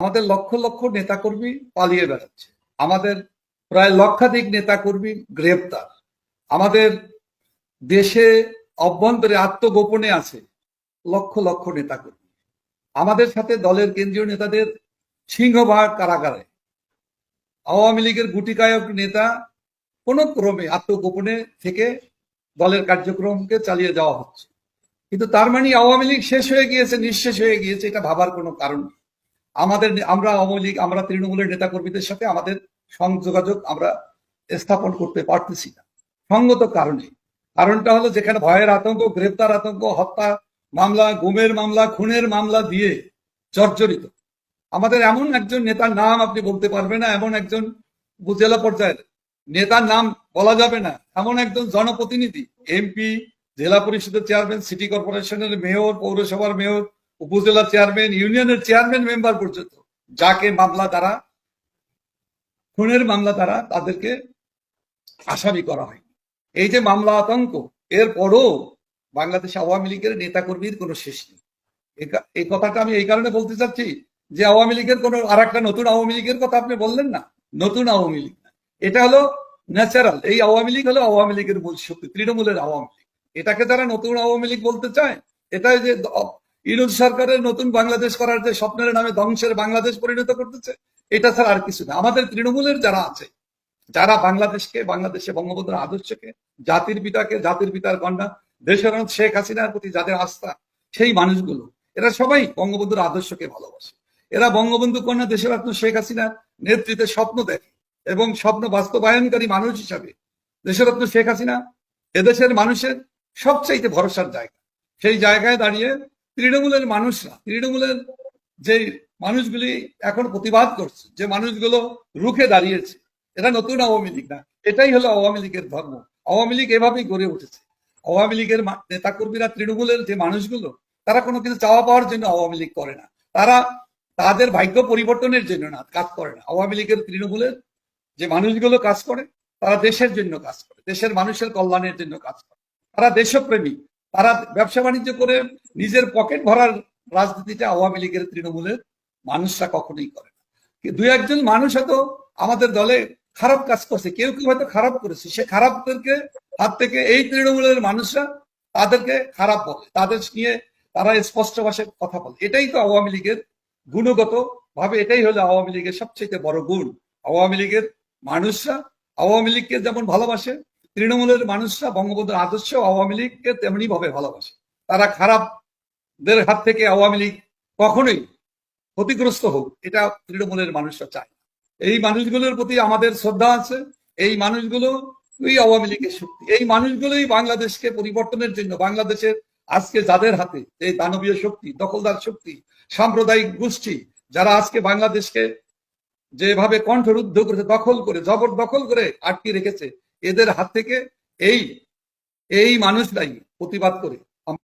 আমাদের লক্ষ লক্ষ নেতাকর্মী পালিয়ে বেড়াচ্ছে। আমাদের প্রায় লক্ষাধিক নেতাকর্মী গ্রেপ্তার। আমাদের দেশে অভ্যন্তরে আত্মগোপনে আছে লক্ষ লক্ষ নেতাকর্মী। আমাদের সাথে দলের কেন্দ্রীয় নেতাদের সিংহভাগ কারাগারে। আওয়ামী লীগের গুটিকায়ক নেতা কোন ক্রমে আত্মগোপনে থেকে দলের কার্যক্রমকে চালিয়ে যাওয়া হচ্ছে। কিন্তু তার মানে আওয়ামী লীগ শেষ হয়ে গিয়েছে, নিঃশেষ হয়ে গিয়েছে, এটা ভাবার কোনো কারণ নেই। আমাদের আমরা আওয়ামী লীগ, আমরা তৃণমূলের নেতাকর্মীদের সাথে আমাদের সংযোগাযোগ আমরা স্থাপন করতে পারতেছি না। সঙ্গত কারণে। কারণটা হলো যেখানে ভয়ের আতঙ্ক, গ্রেপ্তার আতঙ্ক, হত্যা মামলা, গুমের মামলা, খুনের মামলা দিয়ে জর্জরিত। আমাদের এমন একজন নেতার নাম আপনি বলতে পারবেন না, এমন একজন জেলা পর্যায়ের নেতার নাম বলা যাবে না, এমন একজন জনপ্রতিনিধি, এমপি, জেলা পরিষদের চেয়ারম্যান, সিটি কর্পোরেশনের মেয়র, পৌরসভার মেয়র উপজেলা চেয়ারম্যান, ইউনিয়নের চেয়ারম্যান মেম্বার পর্যন্ত যাকে মামলা দ্বারা, খুনের মামলা দ্বারা তাদেরকে আসামি করা হয়। এই যে মামলা আতঙ্ক, এরপরও বাংলাদেশ আওয়ামী লীগের নেতাকর্মীর কোনো শেষ নেই। এই কথাটা আমি এই কারণে বলতে চাচ্ছি যে আওয়ামী লীগের কোন আর একটা নতুন আওয়ামী লীগের কথা আপনি বললেন না। নতুন আওয়ামী লীগ এটা হলো ন্যাচারাল। এই আওয়ামী লীগ হলো আওয়ামী লীগের মূল শক্তি, তৃণমূলের আওয়ামী লীগ। এটাকে যারা নতুন আওয়ামী লীগ বলতে চায় এটা যে ইনুজ সরকারের নতুন বাংলাদেশ করার যে স্বপ্নের নামে ধ্বংসের বাংলাদেশ পরিণত করতেছে, এটা ছাড়া আর কিছু না। আমাদের তৃণমূলের যারা আছে, যারা বাংলাদেশকে বাংলাদেশে বঙ্গবন্ধুর আদর্শকে, জাতির পিতাকে, জাতির পিতার কন্যা দেশের শেখ হাসিনার প্রতি যাদের আস্থা, সেই মানুষগুলো, এরা সবাই বঙ্গবন্ধুর আদর্শকে ভালোবাসে। এরা বঙ্গবন্ধু কন্যা দেশরত্ন শেখ হাসিনার নেতৃত্বে স্বপ্ন দেখে এবং স্বপ্ন বাস্তবায়নকারী মানুষ হিসাবে দেশরত্ন শেখ হাসিনা এদেশের মানুষের সবচাইতে ভরসার জায়গা। সেই জায়গায় দাঁড়িয়ে তৃণমূলের মানুষরা, তৃণমূলের যে মানুষগুলি এখন প্রতিবাদ করছে, যে মানুষগুলো রুখে দাঁড়িয়েছে এটা নতুন আওয়ামী লীগ না, এটাই হলো আওয়ামী লীগের ধর্ম। আওয়ামী লীগ এভাবেই গড়ে উঠেছে। আওয়ামী লীগের নেতাকর্মীরা তৃণমূলের যে মানুষগুলো, তারা কোনো কিছু চাওয়া পাওয়ার জন্য আওয়ামী লীগ করে না। তারা তাদের ভাগ্য পরিবর্তনের জন্য না, কাজ করে না। আওয়ামী লীগের তৃণমূলের যে মানুষগুলো কাজ করে, তারা দেশের জন্য কাজ করে, দেশের মানুষের কল্যাণের জন্য কাজ করে। তারা দেশপ্রেমী। তারা ব্যবসা বাণিজ্য করে নিজের পকেট ভরার রাজনীতিটা আওয়ামী লীগের তৃণমূলের মানুষরা কখনোই করে না। দুই একজন মানুষ হয়তো আমাদের দলে খারাপ কাজ করছে, কেউ কেউ হয়তো খারাপ করেছে। সে খারাপদেরকে হাত থেকে এই তৃণমূলের মানুষরা তাদেরকে খারাপ বলে, তাদের নিয়ে তারা স্পষ্ট ভাষায় কথা বলে। এটাই তো আওয়ামী লীগের গুণগত ভাবে, এটাই হলো আওয়ামী লীগের সবচেয়ে বড় গুণ। আওয়ামী লীগের মানুষরা আওয়ামী লীগকে যেমন ভালোবাসে তৃণমূলের মানুষরা বঙ্গবন্ধুর আদর্শ আওয়ামী লীগকে তেমনি ভাবে ভালোবাসে। তারা খারাপদের হাত থেকে আওয়ামী লীগ কখনোই ক্ষতিগ্রস্ত হোক, এটা তৃণমূলের মানুষরা চায় এই মানুষগুলোর প্রতি আমাদের শ্রদ্ধা আছে, এই মানুষগুলো ওই আওয়ামী লীগের শক্তি। এই মানুষগুলোই বাংলাদেশকে পরিবর্তনের জন্য, বাংলাদেশের আজকে যাদের হাতে এই দানবীয় শক্তি, দখলদার শক্তি, সাম্প্রদায়িক গোষ্ঠী, যারা আজকে বাংলাদেশকে যেভাবে কণ্ঠরুদ্ধ করেছে দখল করে জবর দখল করে আটকে রেখেছে এদের হাত থেকে এই এই মানুষটাই প্রতিবাদ করে।